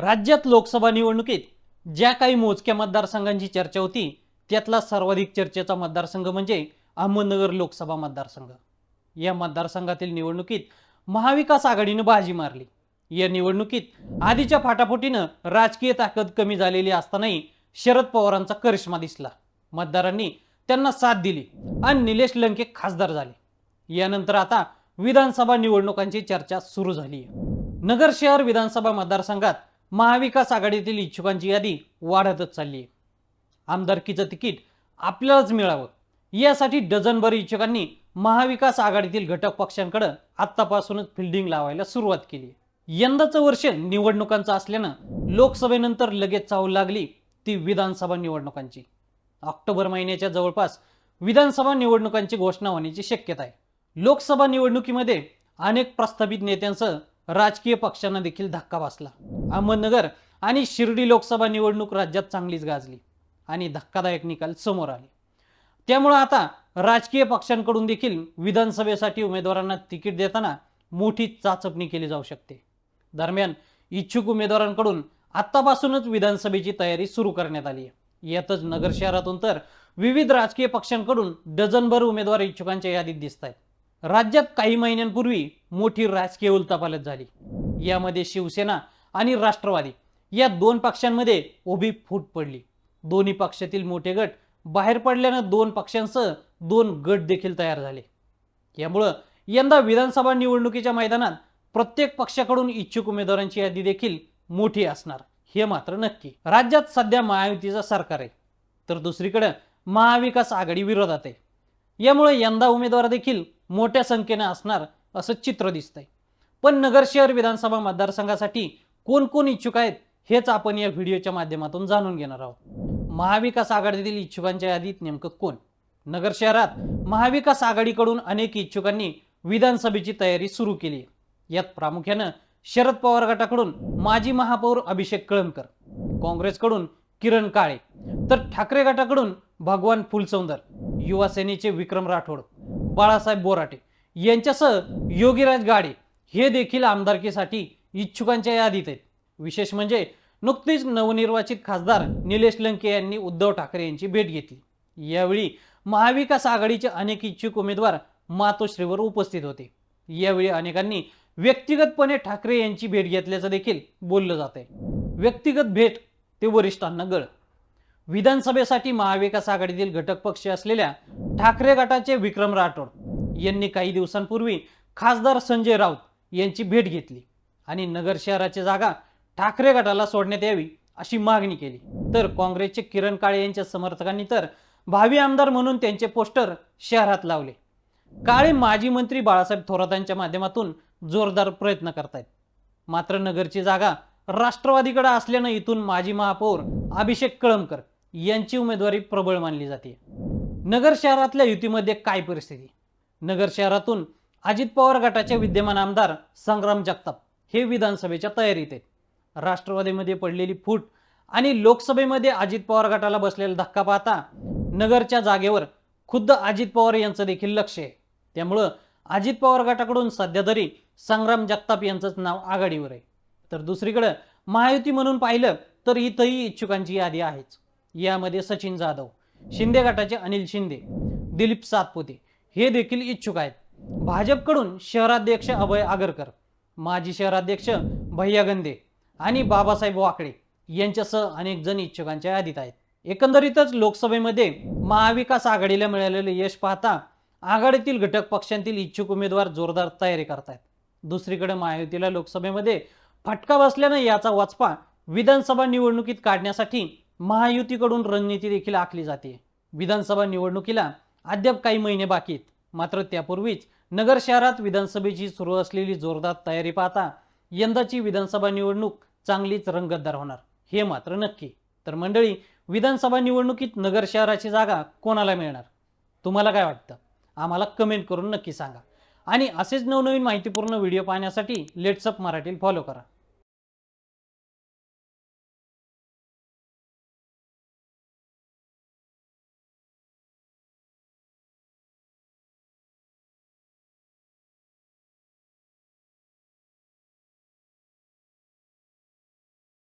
राज्यात लोकसभा निवडणुकीत ज्या काही मोजक्या मतदारसंघांची चर्चा होती त्यातला सर्वाधिक चर्चेचा मतदारसंघ म्हणजे अहमदनगर लोकसभा मतदारसंघ. या मतदारसंघातील निवडणुकीत महाविकास आघाडीनं बाजी मारली. या निवडणुकीत आधीच्या फाटाफुटीनं राजकीय ताकद कमी झालेली असतानाही शरद पवारांचा करिश्मा दिसला. मतदारांनी त्यांना साथ दिली आणि निलेश लंके खासदार झाले. यानंतर आता विधानसभा निवडणुकांची चर्चा सुरू झाली नगर शहर विधानसभा मतदारसंघात महाविकास आघाडीतील इच्छुकांची यादी वाढतच चालली आहे आमदारकीचं तिकीट आपल्यालाच मिळावं यासाठी डझनभर इच्छुकांनी महाविकास आघाडीतील घटक पक्षांकडे आत्तापासूनच फिल्डिंग लावायला सुरुवात केली यंदाचं वर्ष निवडणुकांचं असल्यानं लोकसभेनंतर लगेच चाहूल लागली ती विधानसभा निवडणुकांची. ऑक्टोबर महिन्याच्या जवळपास विधानसभा निवडणुकांची घोषणा होण्याची शक्यता आहे. लोकसभा निवडणुकीमध्ये अनेक प्रस्थापित नेत्यांसह राजकीय पक्षांना देखील धक्का बसला. अहमदनगर आणि शिर्डी लोकसभा निवडणूक राज्यात चांगलीच गाजली आणि धक्कादायक निकाल समोर आले. त्यामुळं आता राजकीय पक्षांकडून देखील विधानसभेसाठी उमेदवारांना तिकीट देताना मोठी चाचपणी केली जाऊ शकते. दरम्यान इच्छुक उमेदवारांकडून आत्तापासूनच विधानसभेची तयारी सुरू करण्यात आली आहे. यातच नगर शहरातून तर विविध राजकीय पक्षांकडून डझनभर उमेदवार इच्छुकांच्या यादीत दिसत आहेत राज्यात काही महिन्यांपूर्वी मोठी राजकीय उलथापालट झाली. यामध्ये शिवसेना आणि राष्ट्रवादी या दोन पक्षांमध्ये उभी फूट पडली. दोन्ही पक्षातील मोठे गट बाहेर पडल्यानं दोन पक्षांसह दोन गट देखील तयार झाले. यामुळं यंदा विधानसभा निवडणुकीच्या मैदानात प्रत्येक पक्षाकडून इच्छुक उमेदवारांची यादी देखील मोठी असणार हे मात्र नक्की. राज्यात सध्या महायुतीचं सरकार आहे तर दुसरीकडे महाविकास आघाडी विरोधात आहे. यामुळे यंदा उमेदवार देखील मोठ्या संख्येने असणार असं चित्र दिसतंय. पण नगर शहर विधानसभा मतदारसंघासाठी कोण कोण इच्छुक आहेत हेच आपण या व्हिडिओच्या माध्यमातून जाणून घेणार आहोत. महाविकास आघाडीतील इच्छुकांच्या यादीत नेमकं कोण? नगर शहरात महाविकास आघाडीकडून अनेक इच्छुकांनी विधानसभेची तयारी सुरू केली आहे. यात प्रामुख्यानं शरद पवार गटाकडून माजी महापौर अभिषेक कळमकर काँग्रेसकडून किरण काळे तर ठाकरे गटाकडून भगवान फुलसौंदर युवासेनेचे विक्रम राठोड बाळासाहेब बोराटे यांच्यासह योगीराज गाडे हे देखील आमदारकीसाठी इच्छुकांच्या यादीत आहेत. विशेष म्हणजे नुकतीच नवनिर्वाचित खासदार निलेश लंके यांनी उद्धव ठाकरे यांची भेट घेतली. यावेळी महाविकास आघाडीचे अनेक इच्छुक उमेदवार मातोश्रीवर उपस्थित होते. यावेळी अनेकांनी व्यक्तिगतपणे ठाकरे यांची भेट घेतल्याचं देखील बोललं जात आहे व्यक्तिगत भेट ते वरिष्ठांना गळ विधानसभेसाठी महाविकास आघाडीतील घटक पक्ष असलेल्या ठाकरे गटाचे विक्रम राठोड यांनी काही दिवसांपूर्वी खासदार संजय राऊत यांची भेट घेतली आणि नगर शहराची जागा ठाकरे गटाला सोडण्यात यावी अशी मागणी केली. तर काँग्रेसचे किरण काळे यांच्या समर्थकांनी तर भावी आमदार म्हणून त्यांचे पोस्टर शहरात लावले. काळे माजी मंत्री बाळासाहेब थोरातांच्या माध्यमातून जोरदार प्रयत्न करतायत. मात्र नगरची जागा राष्ट्रवादीकडे असल्यानं इथून माजी महापौर अभिषेक कळमकर यांची उमेदवारी प्रबळ मानली जाते. नगर शहरातल्या युतीमध्ये काय परिस्थिती? नगर शहरातून अजित पवार गटाचे विद्यमान आमदार संग्राम जगताप हे विधानसभेच्या तयारीत आहेत. राष्ट्रवादीमध्ये पडलेली फूट आणि लोकसभेमध्ये अजित पवार गटाला बसलेला धक्का पाहता नगरच्या जागेवर खुद्द अजित पवार यांचं देखील लक्ष आहे. त्यामुळं अजित पवार गटाकडून सध्या तरी संग्राम जगताप यांचंच नाव आघाडीवर आहे. तर दुसरीकडं महायुती म्हणून पाहिलं तर इथंही इच्छुकांची यादी आहेच. यामध्ये सचिन जाधव शिंदे गटाचे अनिल शिंदे दिलीप सातपुते हे देखील इच्छुक आहेत. भाजपकडून शहराध्यक्ष अभय आगरकर माजी शहराध्यक्ष भैया गंदे आणि बाबासाहेब वाकडे यांच्यासह अनेक जण इच्छुकांच्या यादीत आहेत. एकंदरीतच लोकसभेमध्ये महाविकास आघाडीला मिळालेले यश पाहता आघाडीतील घटक पक्षांतील इच्छुक उमेदवार जोरदार तयारी करतायत. दुसरीकडे महायुतीला लोकसभेमध्ये फटका बसल्यानं याचा वाचपा विधानसभा निवडणुकीत काढण्यासाठी महायुतीकडून रणनीती देखील आखली जाते. विधानसभा निवडणुकीला अद्याप काही महिने बाकी आहेत. मात्र त्यापूर्वीच नगर शहरात विधानसभेची सुरू असलेली जोरदार तयारी पाहता यंदाची विधानसभा निवडणूक चांगलीच रंगतदार होणार. हे मात्र नक्की. तर मंडळी विधानसभा निवडणुकीत नगर शहराची जागा कोणाला मिळणार? तुम्हाला काय वाटतं? आम्हाला कमेंट करून नक्की सांगा. आणि असेच नवनवीन माहितीपूर्ण व्हिडिओ पाहण्यासाठी लेट्सअप मराठीत फॉलो करा.